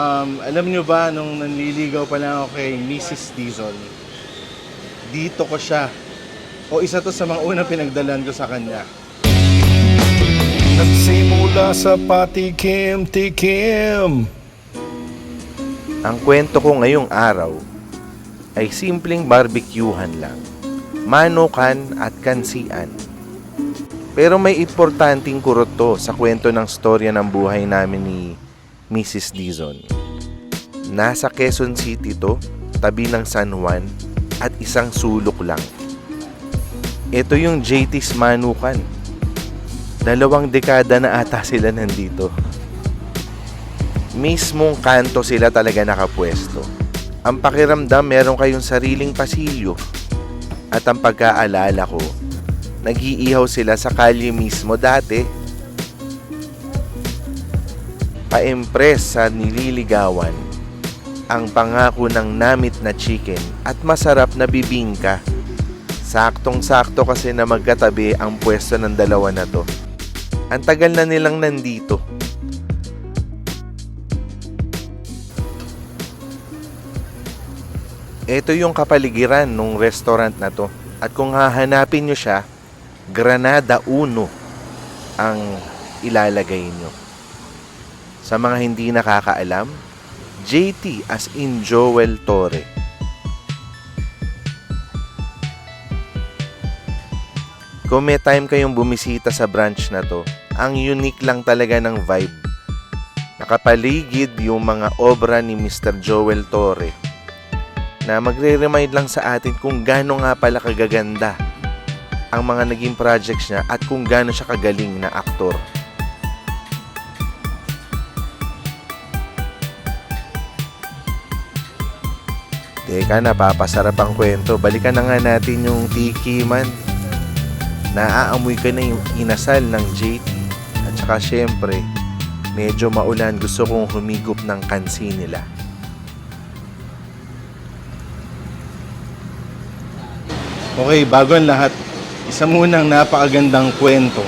Um, alam nyo ba, nung nanliligaw pa lang ako kay Mrs. Dizon, dito ko siya. O isa to sa mga unang pinagdalan ko sa kanya. Nagsimula sa patikim-tikim Ang kwento ko ngayong araw ay simpleng barbecuehan lang. Manukan at kansian. Pero may importanteng kurot to sa kwento ng storya ng buhay namin ni Mrs. Dizon. Nasa Quezon City to, tabi ng San Juan, at isang sulok lang. Ito yung JT's Manukan. Dalawang dekada na ata sila nandito. Mismong kanto sila talaga nakapwesto. Ang pakiramdam meron kayong sariling pasilyo. At ang pagkaalala ko, nag-iihaw sila sa kalye mismo dati. Pa-impress sa nililigawan, ang pangako ng namit na chicken at masarap na bibingka. Saktong-sakto kasi na magkatabi ang pwesto ng dalawa na to. Ang tagal na nilang nandito. Ito yung kapaligiran ng restaurant na to. At kung hahanapin nyo siya, Granada Uno ang ilalagay nyo. Sa mga hindi nakakaalam, JT as in Joel Torre. Kung may time kayong bumisita sa branch na to, ang unique lang talaga ng vibe. Nakapaligid yung mga obra ni Mr. Joel Torre na magre-remind lang sa atin kung gaano nga pala kagaganda ang mga naging projects niya at kung gaano siya kagaling na aktor. Teka, napapasarap ang kwento. Balikan na nga natin yung tiki man. Naaamoy ka na yung inasal ng JT. At saka syempre, medyo maulan gusto kong humigop ng kansi nila. Okay, bago ang lahat, isa munang napakagandang kwento.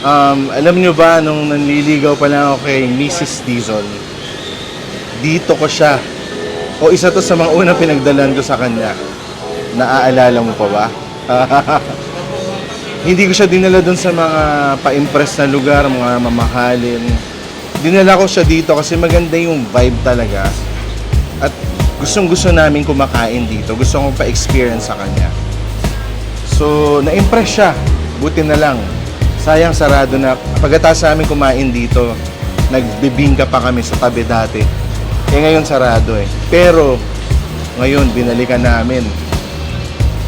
Um, alam nyo ba, nung nanliligaw pa lang ako kay Mrs. Dizon, dito ko siya. O isa to sa mga unang pinagdalan ko sa kanya. Naaalala mo pa ba? Hindi ko siya dinala doon sa mga pa-impress na lugar, mga mamahalin. Dinala ko siya dito kasi maganda yung vibe talaga. At gustong gusto namin kumakain dito. Gusto kong pa-experience sa kanya. So, na-impress siya. Buti na lang. Sayang sarado na. Pagkatapos namin kumain dito, nagbibingka pa kami sa tabi dati. Eh ngayon sarado eh. Pero, ngayon binalikan namin.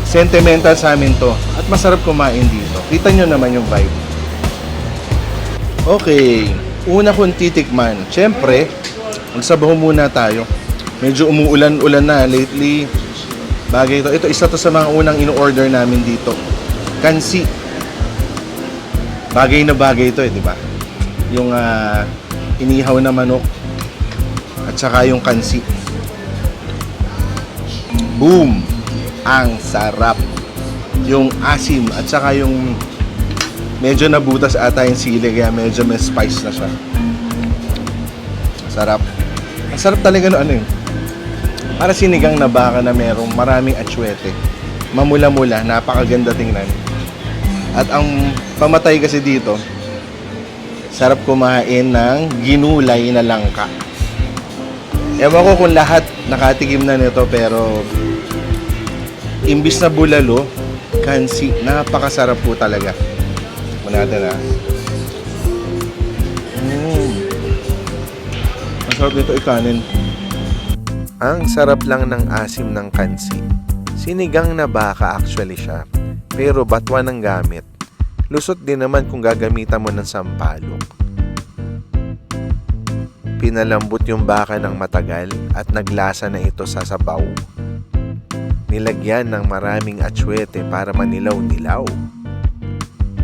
Sentimental sa amin to. At masarap kumain dito. Kita nyo naman yung vibe. Okay. Una kong titikman. Siyempre, magsabaho muna tayo. Medyo umuulan-ulan na lately. Bagay ito. Ito isa to sa mga unang ino-order namin dito. Kansi. Bagay na bagay ito eh, di ba? Yung ah, inihaw na manok at saka yung kansi. Boom! Ang sarap. Yung asim at saka yung medyo nabutas ata yung sili kaya medyo may spice na siya. Sarap. Ang sarap talaga no ano yun. Para sinigang na baka na merong maraming atsuete. Mamula-mula, napakaganda tingnan. At ang pamatay kasi dito, sarap kumain ng ginulay na langka. Ewan ko kung lahat nakatikim na nito pero imbis na bulalo, kansi, napakasarap po talaga. Muna natin ah. Mm. Masarap nito ikanin. Ang sarap lang ng asim ng kansi. Sinigang na baka actually siya. Pero batwa ng gamit. Lusot din naman kung gagamitan mo ng sampalok. Pinalambot yung baka ng matagal at naglasa na ito sa sabaw. Nilagyan ng maraming atsuete para manilaw-nilaw.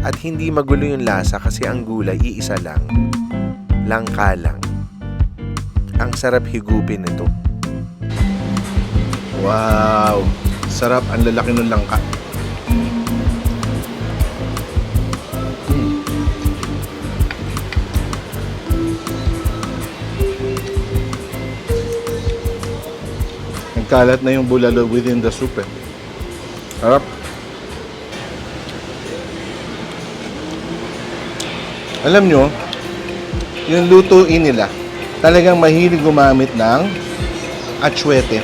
At hindi magulo yung lasa kasi ang gulay iisa lang. Langka lang. Ang sarap higupin nito. Wow! Sarap, ang lalaki ng langka. Kalat na yung bulalo within the soup eh. Harap. Alam nyo, yung lutuin nila, talagang mahilig gumamit ng atsuete.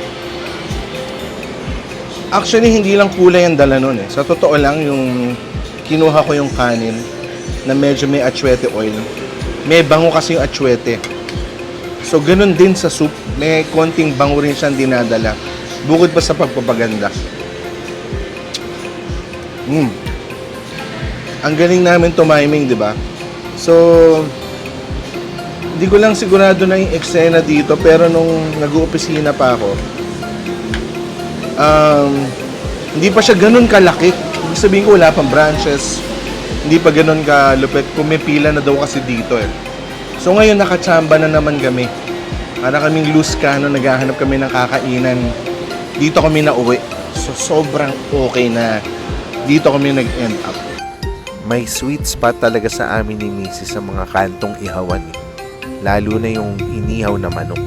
Actually, hindi lang kulay ang dala nun eh. Sa totoo lang, yung kinuha ko yung kanin na medyo may atsuete oil. May bango kasi yung atsuete. So, ganun din sa soup. May konting bango rin siyang dinadala. Bukod pa sa pagpapaganda. Mm. Ang galing namin tumiming, di ba? So, hindi ko lang sigurado na yung eksena dito, pero nung nag-uopisina pa ako, um, hindi pa siya ganun kalaki. Ibig sabihin ko, wala pang branches. Hindi pa ganun kalupit. Pumipila na daw kasi dito eh. So ngayon, nakachamba na naman kami. Para kaming loose cannon, naghahanap kami ng kakainan. Dito kami na uwi. So sobrang okay na dito kami nag-end up. May sweet spot talaga sa amin ni Mrs. sa mga kantong ihawan eh. Lalo na yung inihaw na manok.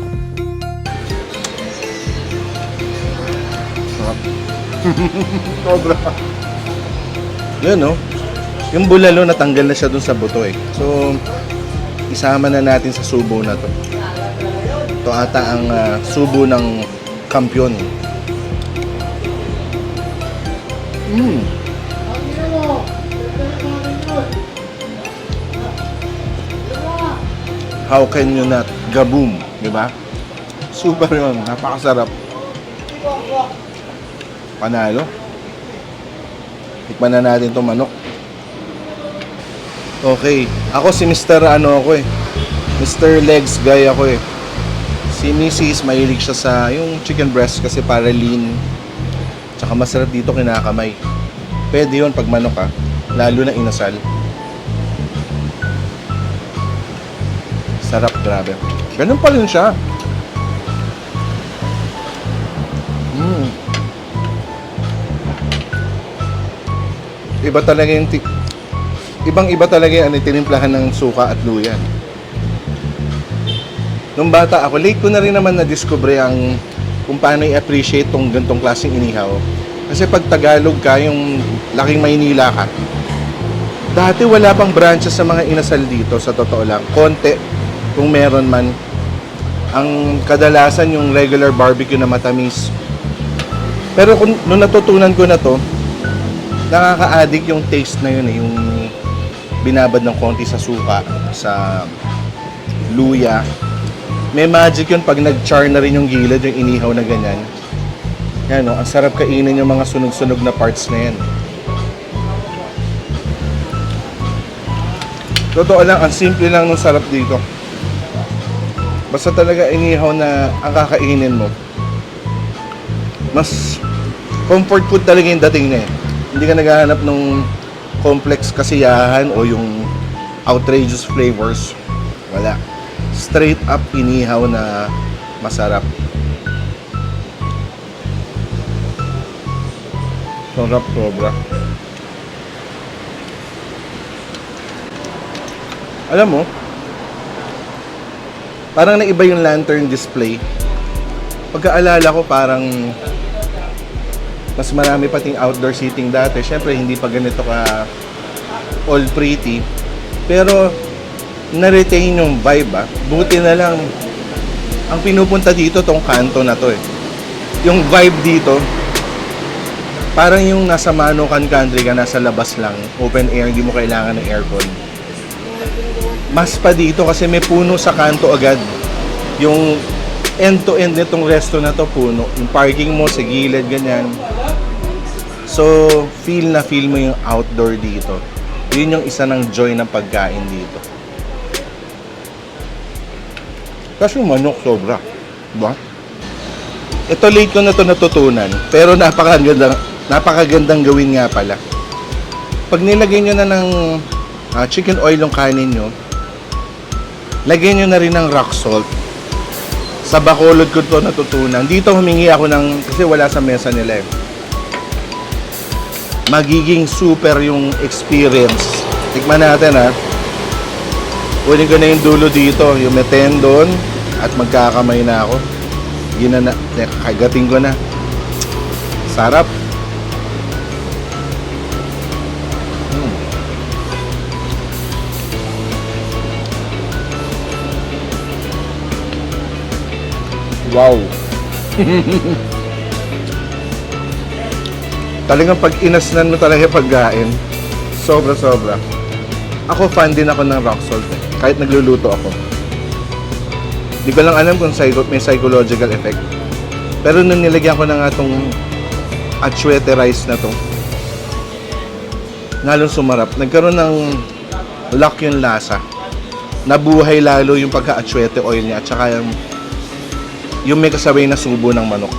Sobra. Yun, no? Yung bulalo, natanggal na siya dun sa buto eh. So, isama na natin sa subo na to. Ito ata ang ah, subo ng kampyon. Mm. How can you not? Gaboom, di ba? Super yun, napakasarap. Panalo. Tikman na natin itong manok. Okay. Ako si Mr. ano ako eh. Mr. Legs guy ako eh. Si Mrs. mahilig siya sa yung chicken breast kasi para lean. Tsaka masarap dito kinakamay. Pwede yun pag manok ah. Lalo na inasal. Sarap, grabe. Ganun pa rin siya. Mm. Iba talaga yung ti- ibang iba talaga yung ano, tinimplahan ng suka at luya. Nung bata ako, late ko na rin naman na-discover ang kung paano i-appreciate tong gantong klaseng inihaw. Kasi pag Tagalog ka, yung laking Maynila ka, dati wala pang branches sa mga inasal dito, sa totoo lang. Konti, kung meron man. Ang kadalasan yung regular barbecue na matamis. Pero kung, nung natutunan ko na to, nakaka-addict yung taste na yun eh, yung binabad ng konti sa suka, sa luya. May magic yun pag nag-char na rin yung gilid, yung inihaw na ganyan. Yan no, ang sarap kainin yung mga sunog-sunog na parts na yan. Totoo lang, ang simple lang ng sarap dito. Basta talaga inihaw na ang kakainin mo. Mas comfort food talaga yung dating na eh. Hindi ka naghahanap ng complex kasiyahan o yung outrageous flavors. Wala. Straight up inihaw na masarap. Sarap sobra. Alam mo, parang naiba yung lantern display. Pagkaalala ko parang mas marami pating outdoor seating dati. Siyempre, hindi pa ganito ka all pretty. Pero, na-retain yung vibe ah. Buti na lang, ang pinupunta dito tong kanto na to eh. Yung vibe dito, parang yung nasa Manukan country ka, nasa labas lang, open air, hindi mo kailangan ng aircon. Mas pa dito kasi may puno sa kanto agad. Yung end-to-end nitong resto na to puno. Yung parking mo sa gilid, ganyan. So, feel na feel mo yung outdoor dito. Yun yung isa ng joy ng pagkain dito. Kasi manok sobra. Diba? Ito late ko na to natutunan. Pero napakagandang, napakagandang gawin nga pala. Pag nilagay nyo na ng ah, chicken oil yung kanin nyo, lagyan nyo na rin ng rock salt. Sa Bacolod ko to natutunan. Dito humingi ako ng, kasi wala sa mesa nila eh magiging super yung experience. Tikman natin ha. Kunin ko na yung dulo dito, yung may tendon at magkakamay na ako. Ginana, kagating ko na. Sarap. Wow. Talagang pag inasnan mo talaga pagkain, sobra-sobra. Ako fan din ako ng rock salt eh, kahit nagluluto ako. Hindi ko lang alam kung psycho, may psychological effect. Pero nung nilagyan ko na nga itong atsuete rice na to, lalong sumarap. Nagkaroon ng lock yung lasa. Nabuhay lalo yung pagka-atsuete oil niya at saka yung, yung may kasabay na subo ng manok.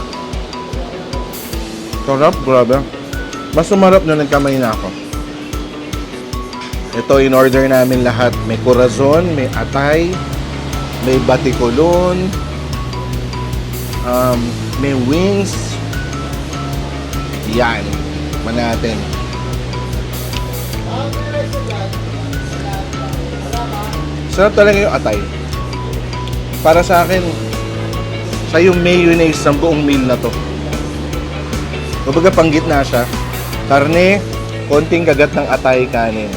Sarap, grabe. Mas sumarap nung nagkamay na ako. Ito, in order namin lahat. May corazon, may atay, may batikulon, um, may wings. Yan. Man natin. Sarap talaga yung atay. Para sa akin, siya yung mayonnaise ng buong meal na to. Kumbaga panggit na siya. Karne, konting kagat ng atay kanin.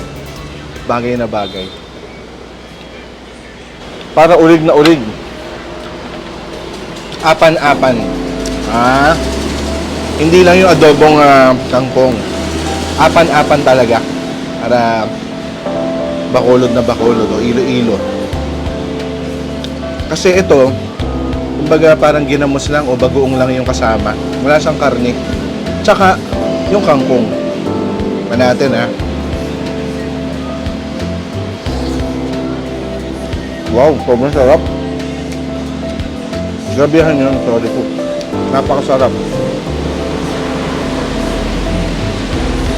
Bagay na bagay. Para ulig na ulig. Apan-apan. Ah. Hindi lang yung adobong ah, kangkong. Apan-apan talaga. Para bakulod na bakulod o ilo-ilo. Kasi ito, kumbaga parang ginamos lang o bagoong lang yung kasama. Wala siyang karne. Tsaka, yung kangkong. Pa natin ha. Wow, sobrang sarap. Gabihan yun, sorry po. Napakasarap.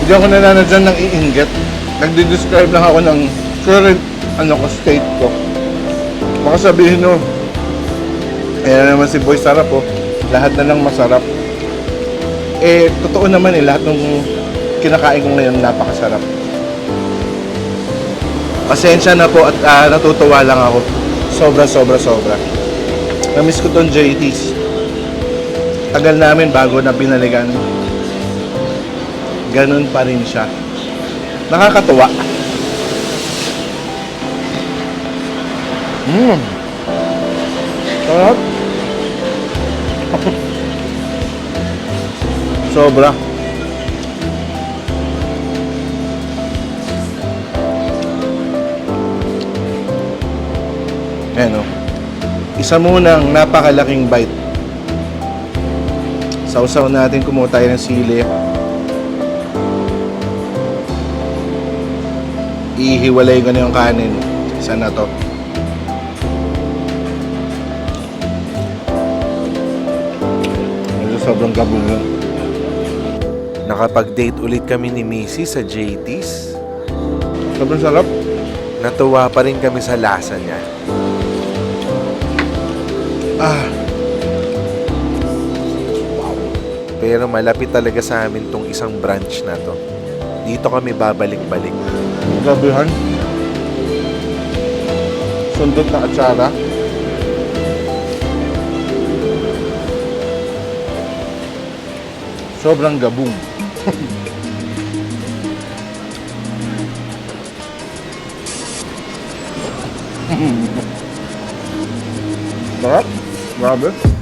Hindi ako nananadyan ng iinggit. Nagdi-describe lang ako ng current ano ko, state ko. Baka sabihin nyo, ayan na naman si Boy Sarap oh. Lahat na lang masarap. Eh, totoo naman eh, lahat ng kinakain ko ngayon napakasarap. Pasensya na po at ah, natutuwa lang ako. Sobra, sobra, sobra. Namiss ko tong JT's. Tagal namin bago na binalikan. Ganun pa rin siya. Nakakatuwa. Mmm. Sarap. Sobra. Ayan o. Isa munang napakalaking bite. Sausaw natin kumuha tayo ng sili. Ihiwalay ko na yung kanin. Isa na to. Sobrang gabong yun. Nakapag-date ulit kami ni Missy sa JT's. Sobrang sarap. Natuwa pa rin kami sa lasa niya. Ah, Pero malapit talaga sa amin tong isang branch na to. Dito kami babalik-balik. gabihan. Sundot na atsara. Sobrang gabong. Sarap. Grabe.